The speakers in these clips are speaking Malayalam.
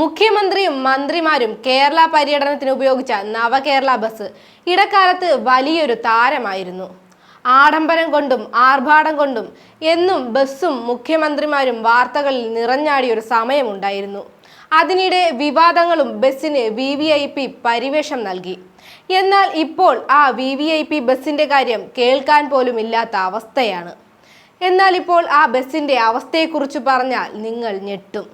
മുഖ്യമന്ത്രിയും മന്ത്രിമാരും കേരള പര്യടനത്തിന് ഉപയോഗിച്ച നവകേരള ബസ് ഇടക്കാലത്ത് വലിയൊരു താരമായിരുന്നു. ആഡംബരം കൊണ്ടും ആർഭാടം കൊണ്ടും എന്നും ബസ്സും മുഖ്യമന്ത്രിമാരും വാർത്തകളിൽ നിറഞ്ഞാടിയ ഒരു സമയമുണ്ടായിരുന്നു. അതിനിടെ വിവാദങ്ങളും ബസ്സിന് വി വി ഐ പി പരിവേഷം നൽകി. എന്നാൽ ഇപ്പോൾ ആ വി വി ഐ പി ബസ്സിന്റെ കാര്യം കേൾക്കാൻ പോലും ഇല്ലാത്ത അവസ്ഥയാണ്. എന്നാൽ ഇപ്പോൾ ആ ബസ്സിന്റെ അവസ്ഥയെക്കുറിച്ച് പറഞ്ഞാൽ നിങ്ങൾ ഞെട്ടും.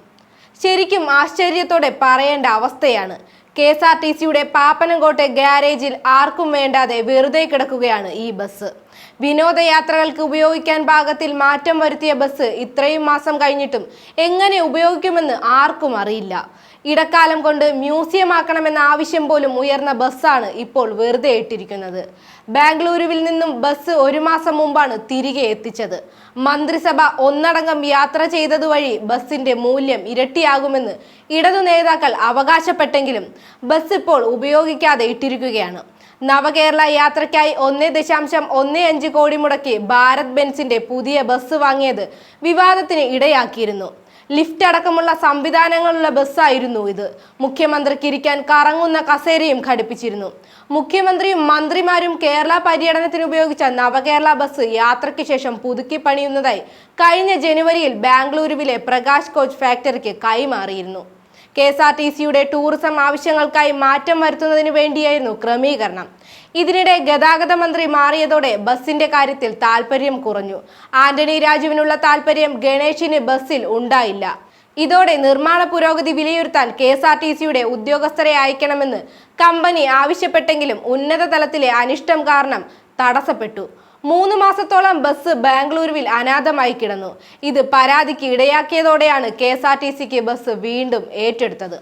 ശരിക്കും ആശ്ചര്യത്തോടെ പറയേണ്ട അവസ്ഥയാണ്. കെ എസ് ആർ ടി സിയുടെ പാപ്പനംകോട്ടെ ഗ്യാരേജിൽ ആർക്കും വേണ്ടാതെ വെറുതെ കിടക്കുകയാണ് ഈ ബസ്. വിനോദയാത്രകൾക്ക് ഉപയോഗിക്കാൻ പാകത്തിൽ മാറ്റം വരുത്തിയ ബസ് ഇത്രയും മാസം കഴിഞ്ഞിട്ടും എങ്ങനെ ഉപയോഗിക്കുമെന്ന് ആർക്കും അറിയില്ല. ഇടക്കാലം കൊണ്ട് മ്യൂസിയം ആക്കണമെന്ന ആവശ്യം പോലും ഉയർന്ന ബസ്സാണ് ഇപ്പോൾ വെറുതെ ഇട്ടിരിക്കുന്നത്. ബാംഗ്ലൂരുവിൽ നിന്നും ബസ് ഒരു മാസം മുമ്പാണ് തിരികെ എത്തിച്ചത്. മന്ത്രിസഭ ഒന്നടങ്കം യാത്ര ചെയ്തതുവഴി ബസിന്റെ മൂല്യം ഇരട്ടിയാകുമെന്ന് ഇടതു നേതാക്കൾ അവകാശപ്പെട്ടെങ്കിലും ബസ് ഇപ്പോൾ ഉപയോഗിക്കാതെ ഇട്ടിരിക്കുകയാണ്. നവകേരള യാത്രയ്ക്കായി ഒന്നേ ദശാംശം ഒന്നേ അഞ്ച് കോടി മുടക്കി ഭാരത് ബെൻസിന്റെ പുതിയ ബസ് വാങ്ങിയത് വിവാദത്തിന് ഇടയാക്കിയിരുന്നു. ലിഫ്റ്റ് അടക്കമുള്ള സംവിധാനങ്ങളുള്ള ബസ്സായിരുന്നു ഇത്. മുഖ്യമന്ത്രിക്ക് ഇരിക്കാൻ കറങ്ങുന്ന കസേരയും ഘടിപ്പിച്ചിരുന്നു. മുഖ്യമന്ത്രിയും മന്ത്രിമാരും കേരള പര്യടനത്തിന് ഉപയോഗിച്ച നവകേരള ബസ് യാത്രയ്ക്ക് ശേഷം പുതുക്കി പണിയുന്നതായി കഴിഞ്ഞ ജനുവരിയിൽ ബാംഗ്ലൂരുവിലെ പ്രകാശ് കോച്ച് ഫാക്ടറിക്ക് കൈമാറിയിരുന്നു. കെ എസ് ആർ ടി സിയുടെ ടൂറിസം ആവശ്യങ്ങൾക്കായി മാറ്റം വരുത്തുന്നതിന് വേണ്ടിയായിരുന്നു ക്രമീകരണം. ഇതിനിടെ ഗതാഗത മന്ത്രി മാറിയതോടെ ബസിന്റെ കാര്യത്തിൽ താൽപര്യം കുറഞ്ഞു. ആന്റണി രാജുവിനുള്ള താൽപര്യം ഗണേഷിന് ബസ്സിൽ ഉണ്ടായില്ല. ഇതോടെ നിർമ്മാണ പുരോഗതി വിലയിരുത്താൻ കെ എസ് ആർ ടി സിയുടെ ഉദ്യോഗസ്ഥരെ അയക്കണമെന്ന് കമ്പനി ആവശ്യപ്പെട്ടെങ്കിലും ഉന്നത തലത്തിലെ അനിഷ്ടം കാരണം തടസ്സപ്പെട്ടു. മൂന്ന് മാസത്തോളം ബസ് ബാംഗ്ലൂരുവിൽ അനാഥമായി കിടന്നു. ഇത് പരാതിക്ക് ഇടയാക്കിയതോടെയാണ് കെ എസ് ആർ ടി സിക്ക് ബസ് വീണ്ടും ഏറ്റെടുത്തത്.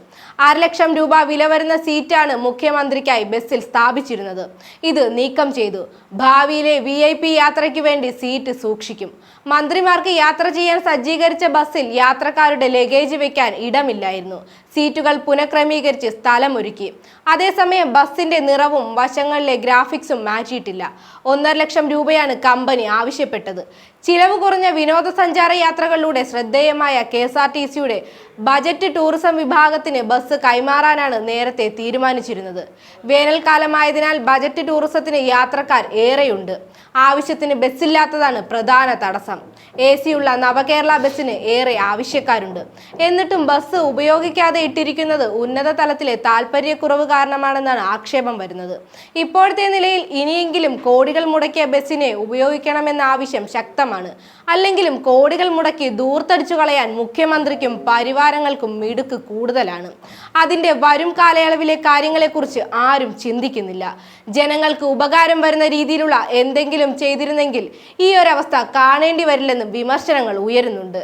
അരലക്ഷം രൂപ വില വരുന്ന സീറ്റാണ് മുഖ്യമന്ത്രിക്കായി ബസ്സിൽ സ്ഥാപിച്ചിരുന്നത്. ഇത് നീക്കം ചെയ്തു. ഭാവിയിലെ വി ഐ പി യാത്രയ്ക്ക് വേണ്ടി സീറ്റ് സൂക്ഷിക്കും. മന്ത്രിമാർക്ക് യാത്ര ചെയ്യാൻ സജ്ജീകരിച്ച ബസ്സിൽ യാത്രക്കാരുടെ ലഗേജ് വെക്കാൻ ഇടമില്ലായിരുന്നു. സീറ്റുകൾ പുനഃക്രമീകരിച്ച് സ്ഥലമൊരുക്കി. അതേസമയം ബസ്സിന്റെ നിറവും വശങ്ങളിലെ ഗ്രാഫിക്സും മാറ്റിയിട്ടില്ല. ഒന്നര ലക്ഷം രൂപയാണ് കമ്പനി ആവശ്യപ്പെട്ടത്. ചിലവ് കുറഞ്ഞ വിനോദസഞ്ചാര യാത്രകളിലൂടെ ശ്രദ്ധേയമായ കെ എസ് ആർ ടി സിയുടെ ബജറ്റ് ടൂറിസം വിഭാഗത്തിന് ബസ് കൈമാറാനാണ് നേരത്തെ തീരുമാനിച്ചിരുന്നത്. വേനൽക്കാലമായതിനാൽ ബജറ്റ് ടൂറിസത്തിന് യാത്രക്കാർ ഏറെയുണ്ട്. ആവശ്യത്തിന് ബസ്സില്ലാത്തതാണ് പ്രധാന തടസ്സം. എ സിയുള്ള നവകേരള ബസ്സിന് ഏറെ ആവശ്യക്കാരുണ്ട്. എന്നിട്ടും ബസ് ഉപയോഗിക്കാതെ ഇട്ടിരിക്കുന്നത് ഉന്നത തലത്തിലെ താല്പര്യക്കുറവ് കാരണമാണെന്നാണ് ആക്ഷേപം വരുന്നത്. ഇപ്പോഴത്തെ നിലയിൽ ഇനിയെങ്കിലും കോടികൾ മുടക്കിയ ബസ്സിനെ ഉപയോഗിക്കണമെന്ന ആവശ്യം ശക്തമാണ്. അല്ലെങ്കിലും കോടികൾ മുടക്കി ദൂർത്തടിച്ചു കളയാൻ മുഖ്യമന്ത്രിക്കും പരിവാരങ്ങൾക്കും മിടുക്ക് കൂടുതലാണ്. അതിന്റെ വരും കാലയളവിലെ കാര്യങ്ങളെക്കുറിച്ച് ആരും ചിന്തിക്കുന്നില്ല. ജനങ്ങൾക്ക് ഉപകാരം വരുന്ന രീതിയിലുള്ള എന്തെങ്കിലും ചെയ്തിരുന്നെങ്കിൽ ഈ ഒരവസ്ഥ കാണേണ്ടി വരില്ലെന്നും വിമർശനങ്ങൾ ഉയരുന്നുണ്ട്.